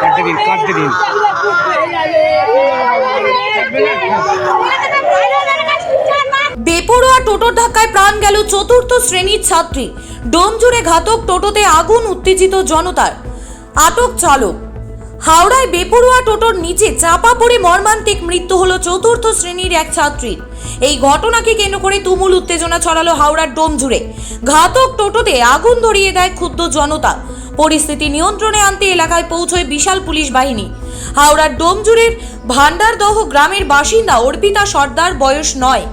কাটতে দিন কাটতে দিন বেপরোয়া টোটোর ধাক্কায় প্রাণ গেল চতুর্থ শ্রেণির ছাত্রী। ডোমজুড়ে ঘাতক টোটোতে আগুন, উত্তেজিত জনতার। আটক চালক। হাওড়ায় বেপরোয়া টোটোর নিচে চাপা পড়ে মর্মান্তিক মৃত্যু হলো চতুর্থ শ্রেণির এক ছাত্রীর এই ঘটনাকে কেন্দ্র করে তুমুল উত্তেজনা ছড়ালো হাওড়ার ডোম জুড়ে। ঘাতক টোটোতে আগুন ধরিয়ে দেয় ক্ষুব্ধ জনতা। পরিস্থিতি নিয়ন্ত্রণে আনতে এলাকায় পৌঁছয় বিশাল পুলিশ বাহিনী। হাওড়ার ডোমজুড়ের ভান্ডারদহ গ্রামের বাসিন্দা অর্পিতা সর্দার বয়স নয়।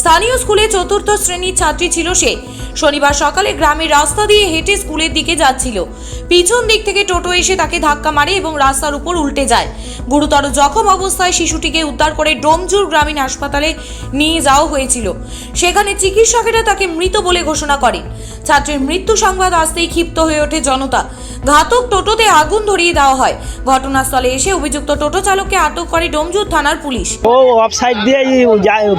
স্থানীয় স্কুলে চতুর্থ শ্রেণির ছাত্রী ছিল সে। শনিবার সকালে গ্রামের রাস্তা দিয়ে হেঁটে স্কুলের দিকে যাচ্ছিল। পিছন দিক থেকে টোটো এসে তাকে ধাক্কা মারে এবং রাস্তার উপর উল্টে যায়। গুরুতর জখম অবস্থায় শিশুটিকে উদ্ধার করে ডোমজুর গ্রামীণ হাসপাতালে নিয়ে যাওয়া হয়েছিল। সেখানে চিকিৎসকেরা তাকে মৃত বলে ঘোষণা করেন। ছাত্রের মৃত্যু সংবাদ আসতেই ক্ষিপ্ত হয়ে ওঠে জনতা। ঘাতক টোটোতে আগুন ধরিয়ে দেওয়া হয়। ঘটনাস্থলে এসে অভিযুক্ত টোটো চালককে আটক করে ডোমজুর থানার পুলিশ। ও অফ সাইড দিয়ে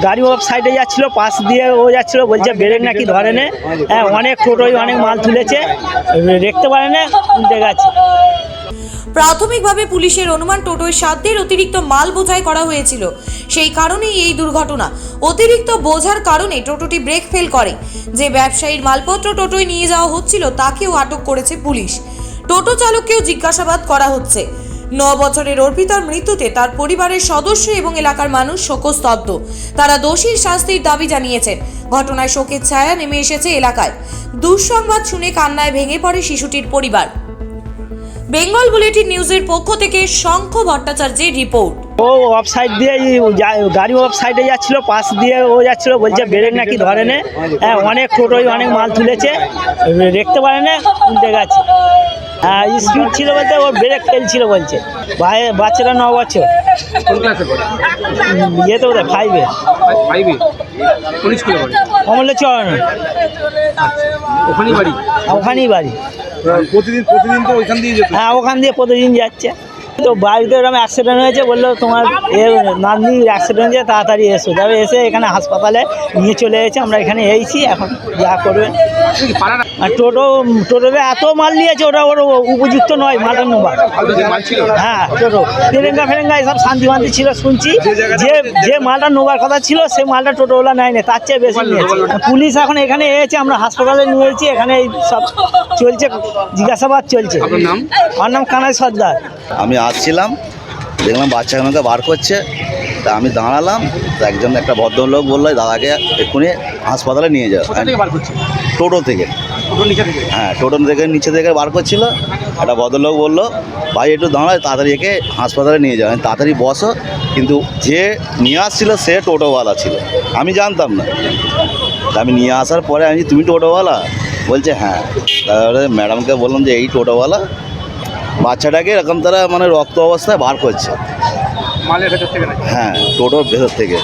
গাড়ি অফ সাইডে যাচ্ছিল পাশ দিয়ে ও যাচ্ছিল বলছে ব্রেক নাকি ধরে নে। হ্যাঁ অনেক টোটোই অনেক মাল তুলেছে দেখতে পারে না উল্টে গেছে। প্রাথমিকভাবে পুলিশের অনুমান টোটোয় সাধ্যের অতিরিক্ত মাল বোঝাই করা হয়েছিল। সেই কারণেই এই দুর্ঘটনা। অতিরিক্ত বোঝার কারণে টোটোটি ব্রেক ফেল করে। যে ব্যবসায়ীর মালপত্র টোটোয় নিয়ে যাওয়া হচ্ছিল তাকেও আটক করেছে পুলিশ। টোটো চালককেও জিজ্ঞাসাবাদ করা হচ্ছে। ন বছরের অর্পিতার মৃত্যুতে তার পরিবারের সদস্য এবং এলাকার মানুষ শোকস্তব্ধ। তারা দোষীর শাস্তির দাবি জানিয়েছেন। ঘটনায় শোকের ছায়া নেমে এসেছে এলাকায়। দুঃসংবাদ শুনে কান্নায় ভেঙে পড়ে শিশুটির পরিবার। বেঙ্গল বুলেটিন নিউজের পক্ষ থেকে শঙ্খ ভট্টাচার্যের রিপোর্ট। ও অফ সাইড দিয়ে গাড়ি অফ সাইডে যাচ্ছিল, পাশ দিয়ে ও যাচ্ছিল, বলছে ব্রেক নাকি ধরে নে। হ্যাঁ অনেক টোটোই অনেক মাল তুলেছে। দেখতে পারে না গেছে। হ্যাঁ স্পিড ছিল বলতে ওর ব্রেক ফেলছিল বলছে। ভাই- বাচ্চাটা ন বছর। ইয়েতে বোধ ফাইভে ফাইভে কোন স্কুলে পড়ে ওখানেই বাড়ি? ওখানেই বাড়ি। প্রতিদিন প্রতিদিন তো ওইখান দিয়ে হ্যাঁ ওখান দিয়ে প্রতিদিন যাচ্ছে। তো বাড়িতে ওরকম অ্যাক্সিডেন্ট হয়েছে বলল তোমার এ নাতনি অ্যাক্সিডেন্ট হয়েছে তাড়াতাড়ি এসো। তবে এসে এখানে হাসপাতালে নিয়ে চলে এসেছে আমরা এখানে এইছি এখন যা করবে। আর টোটো টোটোতে এত মাল নিয়েছে ওটা ওর উপযুক্ত নয় মাল ছিল হ্যাঁ টোটো। ফেরেঙ্গা ফেরেঙ্গা এসব শান্তি মান্তি ছিল শুনছি। যে যে মালটা নেবার কথা ছিল সে মালটা টোটোওয়ালা নেয় না তার চেয়ে বেশি নিয়েছে। পুলিশ এখন এখানে এসেছে আমরা হাসপাতালে নিয়েছি এখানে সব চলছে জিজ্ঞাসাবাদ চলছে। আপনার নাম? আমার নাম কানাই সর্দার। আমি আসছিলাম দেখলাম বাচ্চাগুলোকে বার করছে তা আমি দাঁড়ালাম তো একজন একটা ভদ্রলোক বলল দাদাকে এক্ষুনি হাসপাতালে নিয়ে যাও। টোটো থেকে। হ্যাঁ টোটো থেকে নিচে থেকে বার করছিল। একটা ভদ্রলোক বলল ভাই একটু দাঁড়ায় তাড়াতাড়ি একে হাসপাতালে নিয়ে যাও। তাড়াতাড়ি বসো। কিন্তু যে নিয়ে আসছিল সে টোটোওয়ালা ছিল। আমি জানতাম না। আমি নিয়ে আসার পরে আমি তুমি টোটোওয়ালা? বলছে হ্যাঁ। তারপরে ম্যাডামকে বললাম যে এই টোটোওয়ালা? বাচ্চাটাকে এরকম তারা মানে রক্ত অবস্থায় বার করছে। মালের ভেতর থেকে হ্যাঁ টোটোর ভেতর থেকে।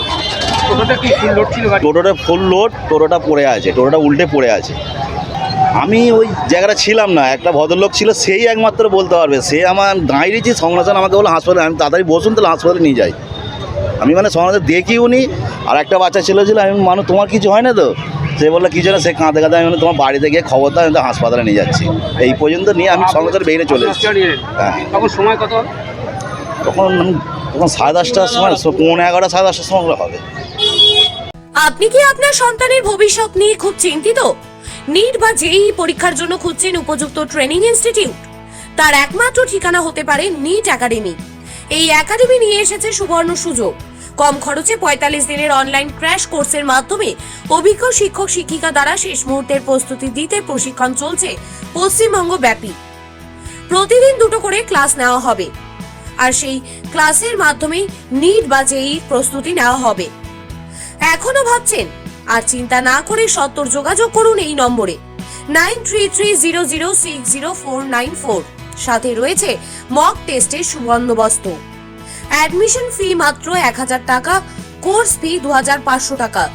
টোটোটা ফুল লোড টোটোটা পড়ে আছে টোটোটা উল্টে পড়ে আছে। আমি ওই জায়গাটা ছিলাম না একটা ভদ্রলোক ছিল সেই একমাত্র বলতে পারবে। সে আমার দাঁড়িয়েছি সংগ্রাসন আমাকে বলল হাসপাতালে আমি তাড়াতাড়ি বসুন তাহলে হাসপাতালে নিয়ে যাই। আমি মানে সংগ্রাসে দেখি উনি আর একটা বাচ্চা ছেলে ছিল আমি মানুষ তোমার কিছু হয় না তো? সে বলল কিছু না সে কাঁদে কাঁদে আমি তোমার বাড়িতে গিয়ে খবর দাও আমি তো হাসপাতালে নিয়ে যাচ্ছি। এই পর্যন্ত নিয়ে আমি সংগ্রাসের বেরিয়ে চলে এসেছি। হ্যাঁ। তখন সময় কত? তখন তখন সাড়ে দশটার সময় পৌনে এগারোটা সাড়ে দশটার সময় হবে। আপনি কি আপনার সন্তানের ভবিষ্যৎ নিয়ে খুব চিন্তিত? নিট বা জেই পরীক্ষার জন্য খুঁজছেন উপযুক্ত ট্রেনিং ইনস্টিটিউট? তার একমাত্র ঠিকানা হতে পারে নিট একাডেমি এই একাডেমি নিয়ে এসেছে সুবর্ণ সুযোগ। কম খরচে পঁয়তাল্লিশ দিনের অনলাইন ক্র্যাশ কোর্সের মাধ্যমে অভিজ্ঞ শিক্ষক, শিক্ষিকা দ্বারা শেষ মুহূর্তের প্রস্তুতি দিতে প্রশিক্ষণ চলছে পশ্চিমবঙ্গ ব্যাপী প্রতিদিন দুটো করে ক্লাস নেওয়া হবে। আর সেই ক্লাসের মাধ্যমে নিট বা জেই প্রস্তুতি নেওয়া হবে। এখনও ভাবছেন, আর চিন্তা না করে সত্তর যোগাযোগ করুন এই নম্বরে। Nine three three zero zero six zero four nine four. সাথে রয়েছে মক টেস্টের সুবন্দোবস্ত। অ্যাডমিশন ফি মাত্র এক হাজার টাকা কোর্স ফি দু হাজার পাঁচশো টাকা।